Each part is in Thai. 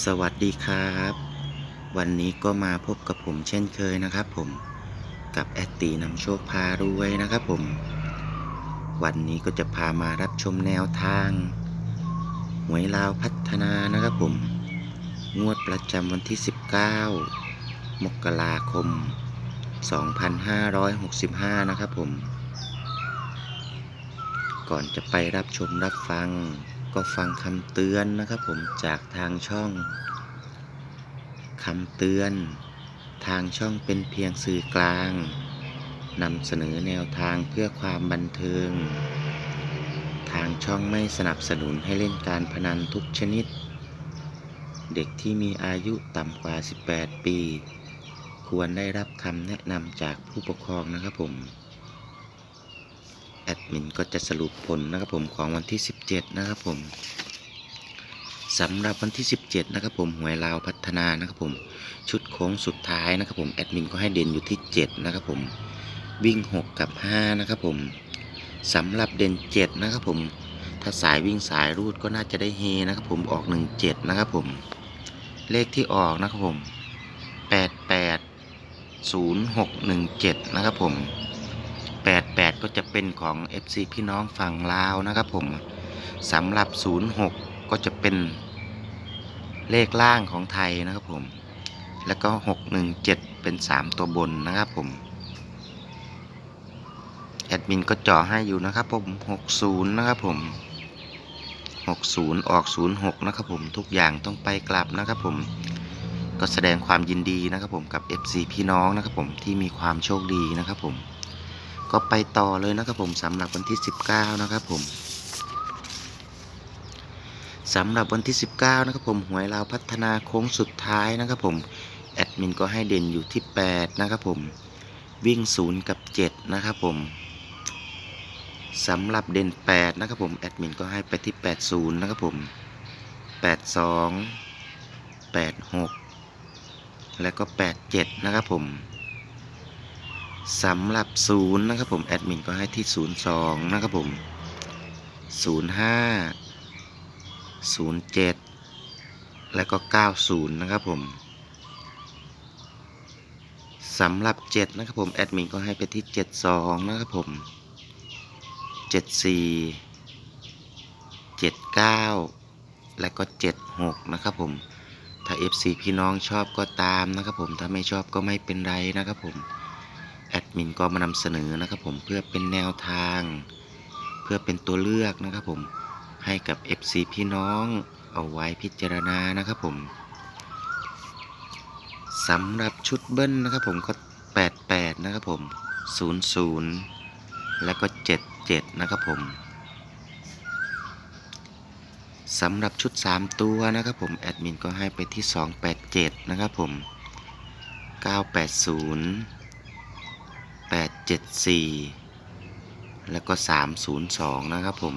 สวัสดีครับ วันนี้ก็มาพบกับผมเช่นเคยนะครับผมกับแอตตีนำโชคพารวยนะครับผม วันนี้ก็จะพามารับชมแนวทางหวยลาวพัฒนานะครับผม งวดประจำวันที่ 19 มกราคม 2565 นะครับผม ก่อนจะไปรับชมรับฟัง ก็ฟังคำเตือนนะครับผมจากทางช่องคำเตือน ทางช่องเป็นเพียงสื่อกลางนำเสนอแนวทางเพื่อความบันเทิง ทางช่องไม่สนับสนุนให้เล่นการพนันทุกชนิด เด็กที่มีอายุต่ำกว่า 18 ปี ควรได้รับคำแนะนำจากผู้ปกครองนะครับผม ดมินก็จะสรุปผลนะครับผมของวันที่ 17 นะครับผมสำหรับวันที่ 17 นะครับผมหวยลาวพัฒนานะครับผมชุดโค้งสุดท้ายนะครับผมแอดมินก็ให้เด่นอยู่ที่ 7 นะครับผมวิ่ง 6 กับ 5 นะครับผมสำหรับเด่น 7 นะครับผมถ้าสายวิ่งสายรูดก็น่าจะได้เฮนะครับผมออก 17 นะครับผมเลขที่ออกนะครับผม 88 0617 นะครับผม ก็จะเป็นของ FC พี่น้องฝั่งลาวนะครับผมสำหรับ 06 ก็จะเป็นเลขล่างของไทยนะครับผม แล้วก็ 617 เป็น 3 ตัวบนนะครับผม แอดมินก็จาะให้อยู่นะครับผม 60 นะครับผม 60 ออก 06 นะครับผม ทุกอย่างต้องไปกลับนะครับผมก็แสดงความยินดีนะครับผมกับ FC พี่น้องนะครับผมที่มีความโชคดีนะครับผม ก็ไปต่อเลยนะครับผมสำหรับวันที่ 19 นะครับผมสำหรับวันที่ 19 นะครับผมหวยลาวพัฒนาโค้งสุดท้ายนะครับผมแอดมินก็ให้เด่นอยู่ที่ 8 นะครับผมวิ่ง 0 กับ 7 นะครับผมสำหรับเด่น 8 นะครับผมแอดมินก็ให้ไปที่ 80 นะครับผม 82 86 และก็ 87 นะครับผม สำหรับ0นย์นะครับผมแอดมินก็ให้ที่02นย์สองนะครับผม05 07และก็90นย์นะครับผมสำหรับ7นะครับผมแอดมินก็ให้ไปที่72นะครับผม74 79และก็76นะครับผมถ้า FC พี่น้องชอบก็ตามนะครับผมถ้าไม่ชอบก็ไม่เป็นไรนะครับผม แอดมินก็มานำเสนอนะครับผมเพื่อเป็นแนวทาง เพื่อเป็นตัวเลือกนะครับผมให้กับ FC พี่น้องเอาไว้พิจารณานะครับผมสำหรับชุดเบิ้ลนะครับผมก็ 88 นะครับผม 00 แล้วก็ 77 นะครับผมสำหรับชุด 3 ตัวนะครับผมแอดมินก็ให้ไปที่ 287 นะครับผม 980 874 แล้วก็ 302 นะครับผม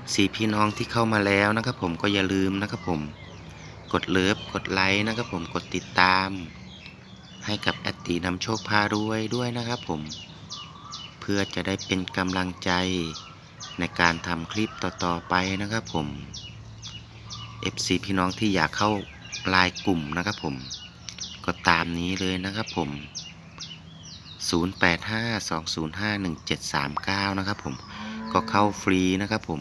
FC พี่น้องที่เข้ามาแล้วนะครับผมก็อย่าลืมนะครับผม กดเลิฟกดไลค์นะครับผมกดติดตาม ให้กับแอดตีนำโชคพารวยด้วยนะครับผม เพื่อจะได้เป็นกำลังใจในการทำคลิปต่อๆไปนะครับผม FC พี่น้องที่อยากเข้าไลน์กลุ่มนะครับผม ก็ตามนี้เลยนะครับผม 0852051739 นะครับผม ก็เข้าฟรีนะครับผม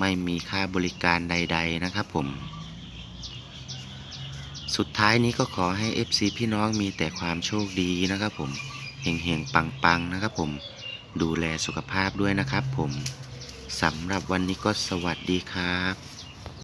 ไม่มีค่าบริการใด ๆ นะครับผม สุดท้ายนี้ก็ขอให้ FC พี่น้องมีแต่ความโชคดีนะครับผม เฮงๆ ปัง ๆ นะครับผม ดูแลสุขภาพด้วยนะครับผม สำหรับวันนี้ก็สวัสดีครับ